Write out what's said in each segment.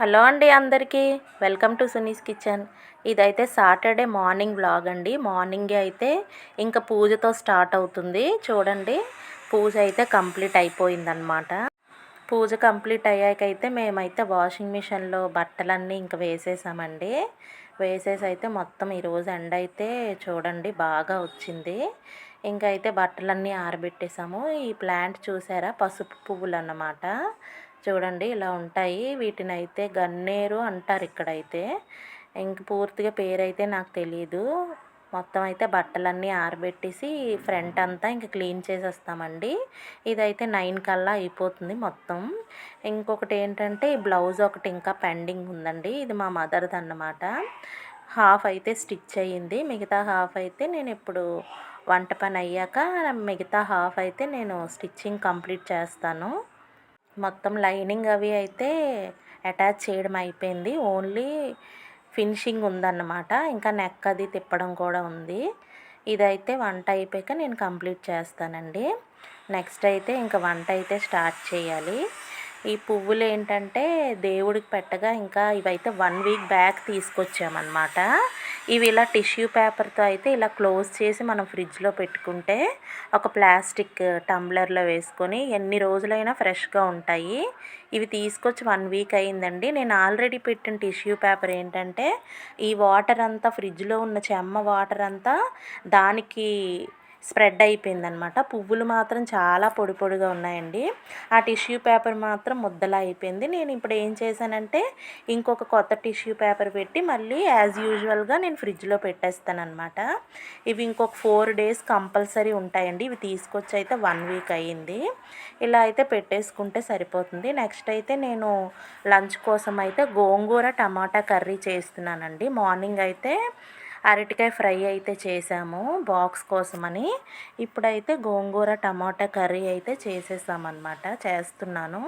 Hello అండి అందరికీ. Welcome to Suni's kitchen. ఇదైతే సాటర్డే మార్నింగ్ బ్లాగ్ అండి. మార్నింగే అయితే ఇంకా పూజతో స్టార్ట్ అవుతుంది. చూడండి పూజ అయితే కంప్లీట్ అయిపోయిందనమాట పూజ కంప్లీట్ అయ్యాక అయితే మేమైతే వాషింగ్ మిషన్లో బట్టలన్నీ ఇంకా వేసేసామండి. వేసేసి అయితే మొత్తం ఈరోజు ఎండ అయితే చూడండి బాగా వచ్చింది. ఇంకా అయితే బట్టలన్నీ ఆరబెట్టేసాము. ఈ ప్లాంట్ చూసారా? పసుపు పువ్వులు అన్నమాట చూడండి ఇలా ఉంటాయి. వీటిని అయితే గన్నేరు అంటారు ఇక్కడైతే. ఇంక పూర్తిగా పేరైతే నాకు తెలియదు మొత్తం అయితే బట్టలన్నీ ఆరబెట్టేసి ఫ్రంట్ అంతా ఇంక క్లీన్ చేసేస్తామండి. ఇదైతే నైన్ కల్లా అయిపోతుంది మొత్తం. ఇంకొకటి ఏంటంటే ఈ బ్లౌజ్ ఒకటి ఇంకా పెండింగ్ ఉందండి. ఇది మా మదర్ది అన్నమాట. హాఫ్ అయితే స్టిచ్ అయ్యింది. మిగతా హాఫ్ అయితే నేను ఇప్పుడు వంట పని అయ్యాక మిగతా హాఫ్ అయితే నేను స్టిచ్చింగ్ కంప్లీట్ చేస్తాను. మొత్తం లైనింగ్ అవి అయితే అటాచ్ చేయడం అయిపోయింది. ఓన్లీ ఫినిషింగ్ ఉందన్నమాట. ఇంకా నెక్ అది తిప్పడం కూడా ఉంది. ఇదైతే వంట అయిపోయాక నేను కంప్లీట్ చేస్తానండి. నెక్స్ట్ అయితే ఇంకా వంట అయితే స్టార్ట్ చేయాలి. ఈ పువ్వులు ఏంటంటే దేవుడికి పెట్టగా ఇంకా ఇవైతే వన్ వీక్ బ్యాక్ తీసుకొచ్చామన్నమాట. ఇవి ఇలా టిష్యూ పేపర్తో అయితే ఇలా క్లోజ్ చేసి మనం ఫ్రిడ్జ్లో పెట్టుకుంటే ఒక ప్లాస్టిక్ టంబ్లర్లో వేసుకొని ఎన్ని రోజులైనా ఫ్రెష్గా ఉంటాయి. ఇవి తీసుకొచ్చి వన్ వీక్ అయిందండి. నేను ఆల్రెడీ పెట్టిన టిష్యూ పేపర్ ఏంటంటే ఈ వాటర్ అంతా ఫ్రిడ్జ్లో ఉన్న చెమ్మ వాటర్ అంతా దానికి స్ప్రెడ్ అయిపోయిందనమాట. పువ్వులు మాత్రం చాలా పొడి పొడిగా ఉన్నాయండి. ఆ టిష్యూ పేపర్ మాత్రం ముద్దలా అయిపోయింది. నేను ఇప్పుడు ఏం చేశానంటే ఇంకొక కొత్త టిష్యూ పేపర్ పెట్టి మళ్ళీ యాజ్ యూజువల్గా నేను ఫ్రిడ్జ్లో పెట్టేస్తానమాట ఇవి ఇంకొక ఫోర్ డేస్ కంపల్సరీ ఉంటాయండి. ఇవి తీసుకొచ్చి అయితే వన్ వీక్ అయ్యింది. ఇలా అయితే పెట్టేసుకుంటే సరిపోతుంది. నెక్స్ట్ అయితే నేను లంచ్ కోసం అయితే గోంగూర టమాటా కర్రీ చేస్తున్నానండి. మార్నింగ్ అయితే అరటికాయ ఫ్రై అయితే చేసాము బాక్స్ కోసమని. ఇప్పుడైతే గోంగూర టమాటా కర్రీ అయితే చేసేసామన్నమాట చేస్తున్నాను.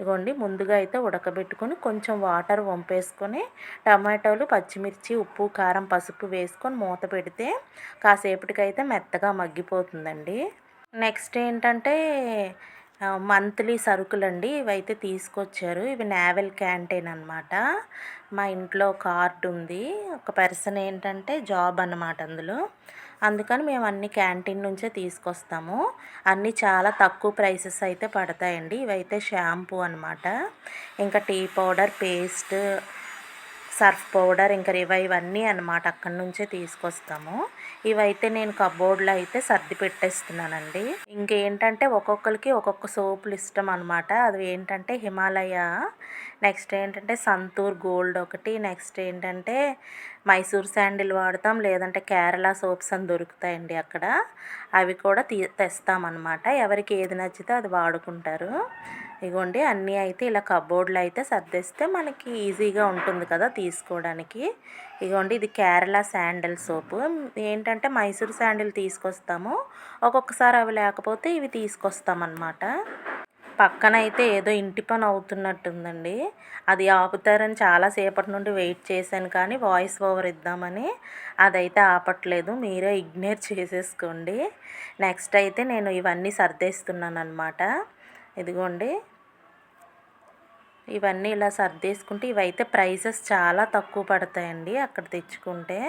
ఇగోండి ముందుగా అయితే ఉడకబెట్టుకొని కొంచెం వాటర్ వంపేసుకొని టమాటోలు పచ్చిమిర్చి ఉప్పు కారం పసుపు వేసుకొని మూత పెడితే కాసేపటికైతే మెత్తగా మగ్గిపోతుందండి. నెక్స్ట్ ఏంటంటే మంత్లీ సరుకులండి ఇవైతే తీసుకొచ్చారు. ఇవి నావెల్ క్యాంటీన్ అనమాట మా ఇంట్లో కార్డ్ ఉంది. ఒక పర్సన్ ఏంటంటే జాబ్ అన్నమాట అందులో. అందుకని మేము అన్ని క్యాంటీన్ నుంచే తీసుకొస్తాము. అన్నీ చాలా తక్కువ ప్రైసెస్ అయితే పడతాయండి. ఇవైతే షాంపూ అనమాట ఇంకా tea powder paste Surf powder ఇంకా ఇవన్నీ అనమాట అక్కడి నుంచే తీసుకొస్తాము. ఇవైతే నేను కబోర్డ్లో అయితే సర్ది పెట్టేస్తున్నానండి. ఇంకేంటంటే ఒక్కొక్కరికి ఒక్కొక్క సోపులు ఇష్టం అనమాట అది ఏంటంటే హిమాలయ నెక్స్ట్ ఏంటంటే సంతూర్ గోల్డ్ ఒకటి నెక్స్ట్ ఏంటంటే మైసూర్ శాండిల్ వాడతాం లేదంటే కేరళ సోప్స్ అని దొరుకుతాయండి అక్కడ. అవి కూడా తీ తెస్తామన్నమాట. ఎవరికి ఏది నచ్చితే అది వాడుకుంటారు. ఇగోండి అన్నీ అయితే ఇలా కబోర్డ్లో అయితే సర్దేస్తే మనకి ఈజీగా ఉంటుంది కదా తీసుకోవడానికి. ఇగోండి ఇది కేరళ శాండల్ సోపు. ఏంటంటే మైసూర్ శాండిల్ తీసుకొస్తాము. ఒక్కొక్కసారి అవి లేకపోతే ఇవి తీసుకొస్తామన్నమాట. పక్కన అయితే ఏదో ఇంటి పని అవుతున్నట్టుందండి. అది ఆపుతారని చాలాసేపటి నుండి వెయిట్ చేశాను కానీ వాయిస్ ఓవర్ ఇద్దామని అదైతే ఆపట్లేదు. మీరే ఇగ్నేర్ చేసేసుకోండి. నెక్స్ట్ అయితే నేను ఇవన్నీ సర్దేస్తున్నాను అనమాట ఇదిగోండి. ఇవన్నీ ఇలా సర్దేసుకుంటే ఇవైతే ప్రైసెస్ చాలా తక్కువ పడతాయండి అక్కడ తెచ్చుకుంటే.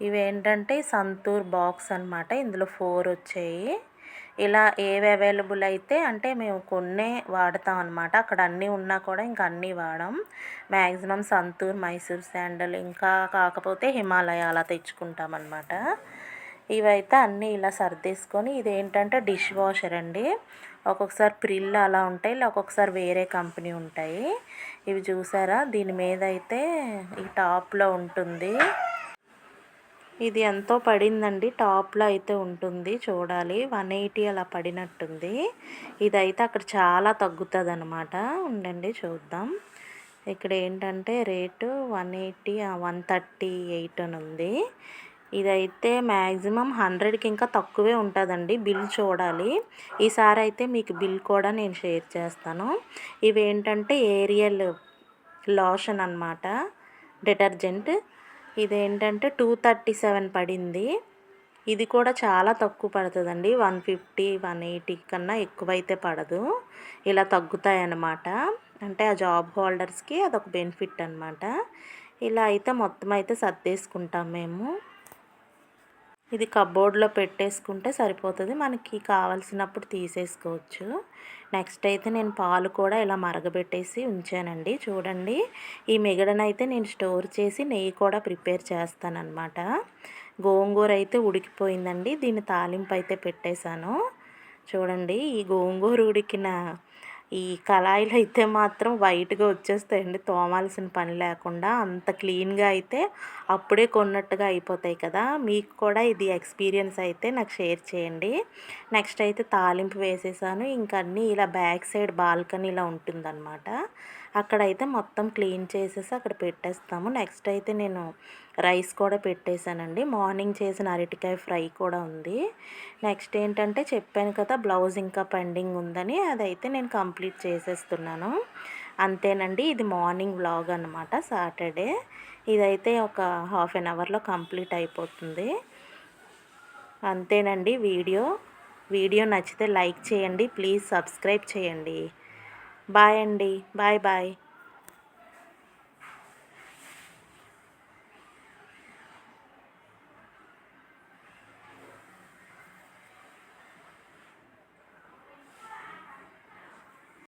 ఇవేంటంటే సంతూర్ బాక్స్ అనమాట ఇందులో ఫోర్ వచ్చాయి. ఇలా ఏవి అవైలబుల్ అయితే అంటే మేము కొన్నే వాడతాం అనమాట అక్కడ అన్నీ ఉన్నా కూడా ఇంకా అన్నీ వాడం. మ్యాక్సిమం సంతూర్ మైసూర్ శాండల్ ఇంకా కాకపోతే హిమాలయ అలా తెచ్చుకుంటాం అనమాట ఇవైతే అన్నీ ఇలా సర్దేసుకొని ఇదేంటంటే డిష్ వాషర్ అండి. ఒక్కొక్కసారి ప్రిల్ అలా ఉంటాయి ఒక్కొక్కసారి వేరే కంపెనీ ఉంటాయి. ఇవి చూసారా? దీని మీద అయితే ఈ టాప్లో ఉంటుంది. ఇది ఎంతో పడిందండి. టాప్లో అయితే ఉంటుంది చూడాలి. వన్ ఎయిటీ అలా పడినట్టుంది. ఇదైతే అక్కడ చాలా తగ్గుతుంది అనమాట ఉండండి చూద్దాం. ఇక్కడ ఏంటంటే rate one eighty one thirty eight అని ఉంది. ఇదైతే మ్యాక్సిమం హండ్రెడ్కి ఇంకా తక్కువే ఉంటుందండి. బిల్ చూడాలి. ఈసారి అయితే మీకు బిల్ కూడా నేను షేర్ చేస్తాను. ఇవి ఏంటంటే ఏరియల్ లోషన్ అనమాట డిటర్జెంట్. ఇదేంటంటే టూ థర్టీ సెవెన్ పడింది. ఇది కూడా చాలా తక్కువ పడుతుందండి. వన్ ఫిఫ్టీ వన్ ఎయిటీ కన్నా ఎక్కువైతే పడదు. ఇలా తగ్గుతాయి అన్నమాట అంటే ఆ జాబ్ హోల్డర్స్కి అదొక బెనిఫిట్ అనమాట ఇలా అయితే మొత్తం అయితే సర్దేసుకుంటాం మేము. ఇది కబోర్డ్లో పెట్టేసుకుంటే సరిపోతుంది. మనకి కావాల్సినప్పుడు తీసేసుకోవచ్చు. నెక్స్ట్ అయితే నేను పాలు కూడా ఇలా మరగబెట్టేసి ఉంచానండి. చూడండి. ఈ మిగడనైతే నేను స్టోర్ చేసి నెయ్యి కూడా ప్రిపేర్ చేస్తానన్నమాట. గోంగూర అయితే ఉడికిపోయిందండి. దీన్ని తాలింపు అయితే పెట్టేశాను. చూడండి. ఈ గోంగూర ఉడికిన ఈ కళాయిలు అయితే మాత్రం వైట్గా వచ్చేస్తాయండి. తోమాల్సిన పని లేకుండా అంత క్లీన్గా అయితే అప్పుడే కొన్నట్టుగా అయిపోతాయి కదా. మీకు కూడా ఇది ఎక్స్పీరియన్స్ అయితే నాకు షేర్ చేయండి. నెక్స్ట్ అయితే తాలింపు వేసేసాను. ఇంకా అన్నీ ఇలా బ్యాక్ సైడ్ బాల్కనీలా ఉంటుందన్నమాట. అక్కడైతే మొత్తం క్లీన్ చేసేసి అక్కడ పెట్టేస్తాము. నెక్స్ట్ అయితే నేను రైస్ కూడా పెట్టేశానండి. మార్నింగ్ చేసిన అరటికాయ ఫ్రై కూడా ఉంది. నెక్స్ట్ ఏంటంటే చెప్పాను కదా బ్లౌజ్ ఇంకా పెండింగ్ ఉందని అదైతే నేను కంప్లీట్ చేసేస్తున్నాను. అంతేనండి ఇది మార్నింగ్ వ్లాగ్ అనమాట సాటర్డే. ఇదైతే ఒక హాఫ్ అన్ అవర్లో కంప్లీట్ అయిపోతుంది. అంతేనండి వీడియో. వీడియో నచ్చితే లైక్ చేయండి ప్లీజ్ సబ్స్క్రైబ్ చేయండి. బాయ్ అండి బాయ్ బాయ్